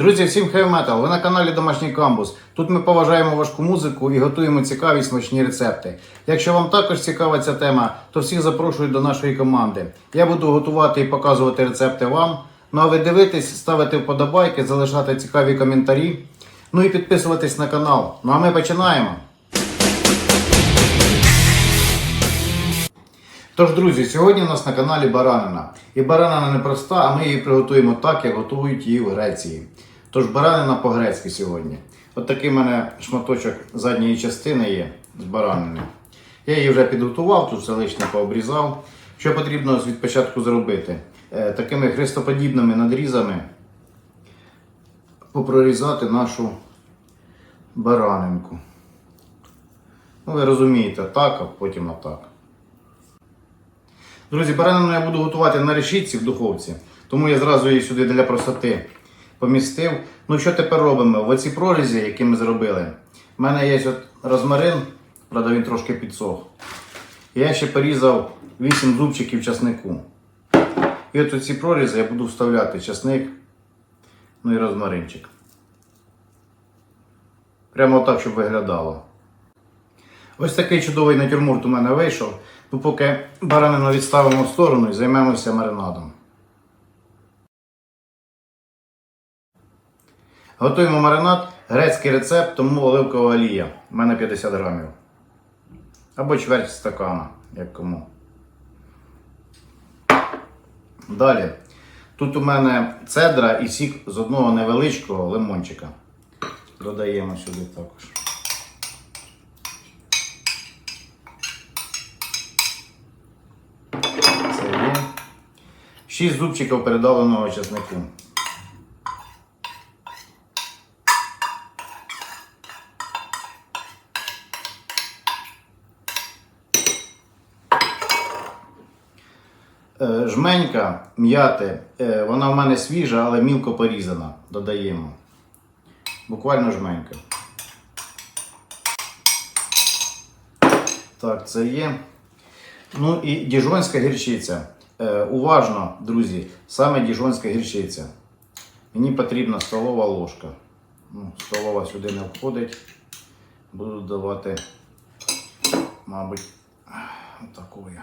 Друзі, всім Metal! Ви на каналі Домашній Камбус. Тут ми поважаємо важку музику і готуємо цікаві смачні рецепти. Якщо вам також цікава ця тема, то всіх запрошую до нашої команди. Я буду готувати і показувати рецепти вам. Ну а ви дивитесь, ставити вподобайки, залишати цікаві коментарі. Ну і підписуватись на канал. Ну а ми починаємо. Тож, друзі, сьогодні у нас на каналі баранина. І баранина не проста, а ми її приготуємо так, як готують її в Греції. Тож баранина по-грецьки сьогодні. От такий в мене шматочок задньої частини є з баранини. Я її вже підготував, тут все лишнє пообрізав. Що потрібно від початку зробити? Е, Такими хрестоподібними надрізами попрорізати нашу баранинку. Ну, ви розумієте, так, а потім отак. Друзі, баранину я буду готувати на решітці в духовці, тому я зразу її сюди для простоти помістив. Ну що тепер робимо? В оці прорізі, які ми зробили, в мене є от розмарин, правда він трошки підсох. Я ще порізав 8 зубчиків часнику. І от у ці прорізи я буду вставляти часник, ну і розмаринчик. Прямо так, щоб виглядало. Ось такий чудовий натюрморт у мене вийшов. Ну, поки баранину відставимо в сторону і займемося маринадом. Готуємо маринад, грецький рецепт, тому оливкова олія. У мене 50 грамів. Або чверть стакана, як кому. Далі. Тут у мене цедра і сік з одного невеличкого лимончика. Додаємо сюди також. Це є. 6 зубчиків передавленого чеснику. Жменька м'яти, е, вона в мене свіжа, але мілко порізана. Додаємо. Буквально жменька. Так, це є. Ну і діжонська гірчиця. Е, уважно, друзі, саме діжонська гірчиця. Мені потрібна столова ложка. Ну, столова сюди не входить. Буду додавати, мабуть, отакою.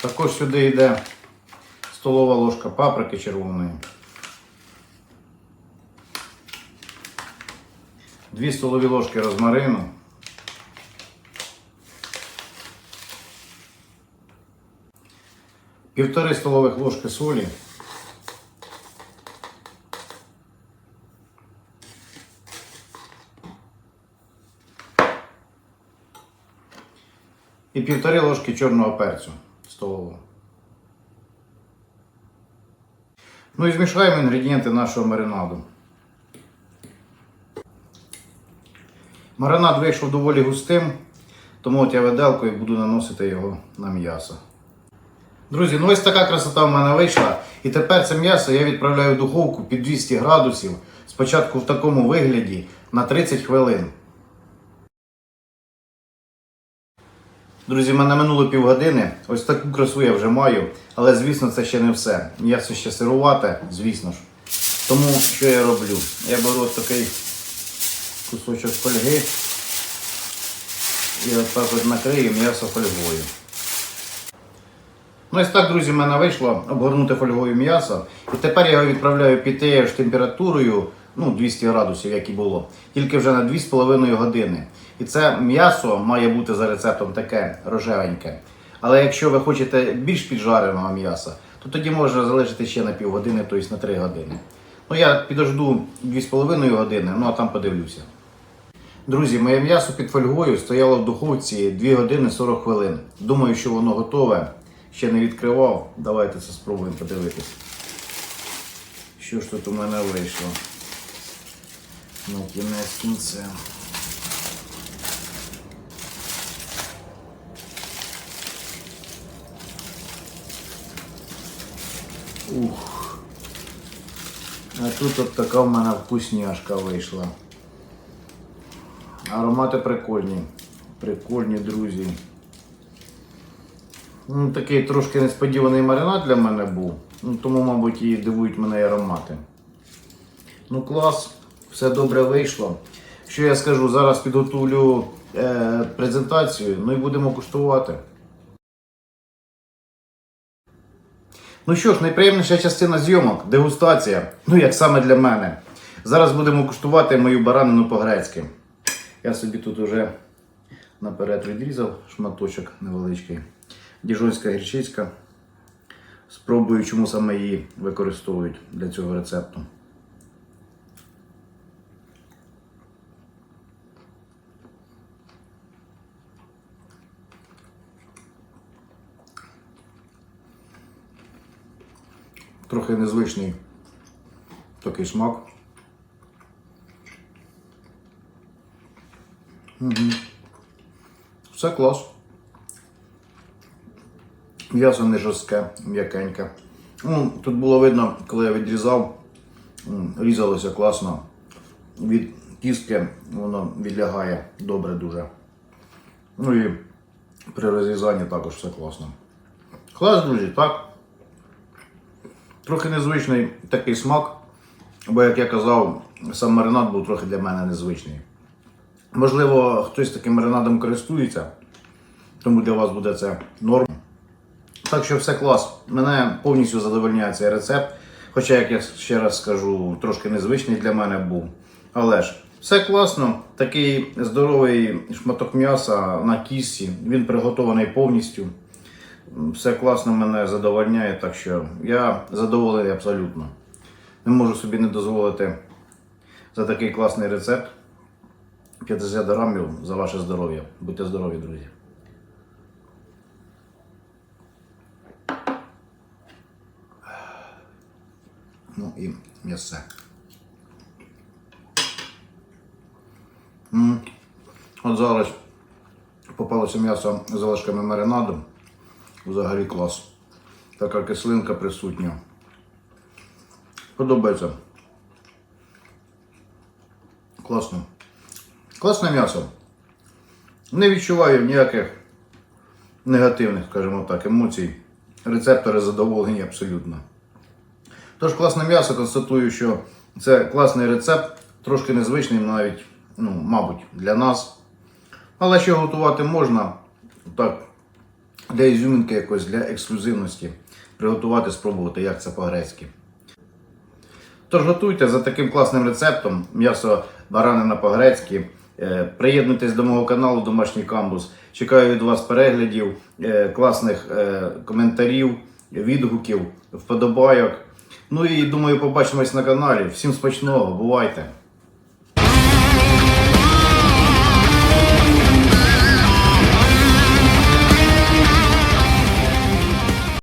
Також сюди йде столова ложка паприки червоної. Дві столові ложки розмарину. Півтори столових ложки солі. І півтори ложки чорного перцю столового. Ну і змішаємо інгредієнти нашого маринаду. Маринад вийшов доволі густим, тому от я виделкою буду наносити його на м'ясо. Друзі, ну ось така красота в мене вийшла. І тепер це м'ясо я відправляю в духовку під 200 градусів. Спочатку в такому вигляді на 30 хвилин. Друзі, в мене минуло півгодини. Ось таку красу я вже маю. Але звісно, це ще не все. М'ясо ще сирувате, звісно ж. Тому що я роблю? Я беру от такий кусочок фольги і отак от накрию м'ясо фольгою. Ну ось так, друзі, в мене вийшло обгорнути фольгою м'ясо. І тепер я його відправляю під тією ж температурою, ну 200 градусів, як і було, тільки вже на 2,5 години. І це м'ясо має бути за рецептом таке рожевеньке. Але якщо ви хочете більш піджареного м'яса, то тоді може залишити ще на півгодини, тобто на 3 години. Ну я підожду 2,5 години, ну а там подивлюся. Друзі, моє м'ясо під фольгою стояло в духовці 2 години 40 хвилин. Думаю, що воно готове. Ще не відкривав. Давайте це спробуємо подивитись. Що ж тут у мене вийшло? На кінець. Ух. А тут от така в мене вкусняшка вийшла. Аромати прикольні. Прикольні, друзі. Ну, такий трошки несподіваний маринад для мене був. Ну, тому, мабуть, і дивують мене і аромати. Ну клас, все добре вийшло. Що я скажу, зараз підготовлю е, презентацію, ну і будемо куштувати. Ну що ж, найприємніша частина зйомок дегустація. Ну як саме для мене. Зараз будемо куштувати мою баранину по-грецьки. Я собі тут уже наперед відрізав шматочок невеличкий. Діжонська гірчицька. Спробую, чому саме її використовують для цього рецепту. Трохи незвичний такий смак. Угу. Все клас. М'ясо не жорстке, м'якеньке. Ну, тут було видно, коли я відрізав, різалося класно. Від кістки воно відлягає добре дуже. Ну і при розрізанні також все класно. Клас, друзі, так? Трохи незвичний такий смак, бо, як я казав, сам маринад був трохи для мене незвичний. Можливо, хтось таким маринадом користується, тому для вас буде це норм. Так що все клас. Мене повністю задовольняє цей рецепт. Хоча, як я ще раз скажу, трошки незвичний для мене був. Але ж все класно. Такий здоровий шматок м'яса на кісі. Він приготований повністю. Все класно мене задовольняє, так що я задоволений абсолютно. Не можу собі не дозволити за такий класний рецепт. 50 грамів за ваше здоров'я. Будьте здорові, друзі. Ну і м'ясе. М. От зараз попалося м'ясо з залишками маринаду. Взагалі клас. Така кислинка присутня. Подобається. Класно. Класне м'ясо. Не відчуваю ніяких негативних, скажімо так, емоцій. Рецептори задоволені абсолютно. Тож класне м'ясо, констатую, що це класний рецепт, трошки незвичний навіть, ну, мабуть, для нас. Але ще готувати можна так, для ізюмінки якось, для ексклюзивності. Приготувати, спробувати, як це по-грецьки. Тож готуйте за таким класним рецептом м'ясо баранина по-грецьки. Е, Приєднуйтесь до мого каналу Домашній Камбус. Чекаю від вас переглядів, е, класних е, коментарів, відгуків, вподобайок. Ну і думаю, побачимось на каналі. Всім смачного, бувайте!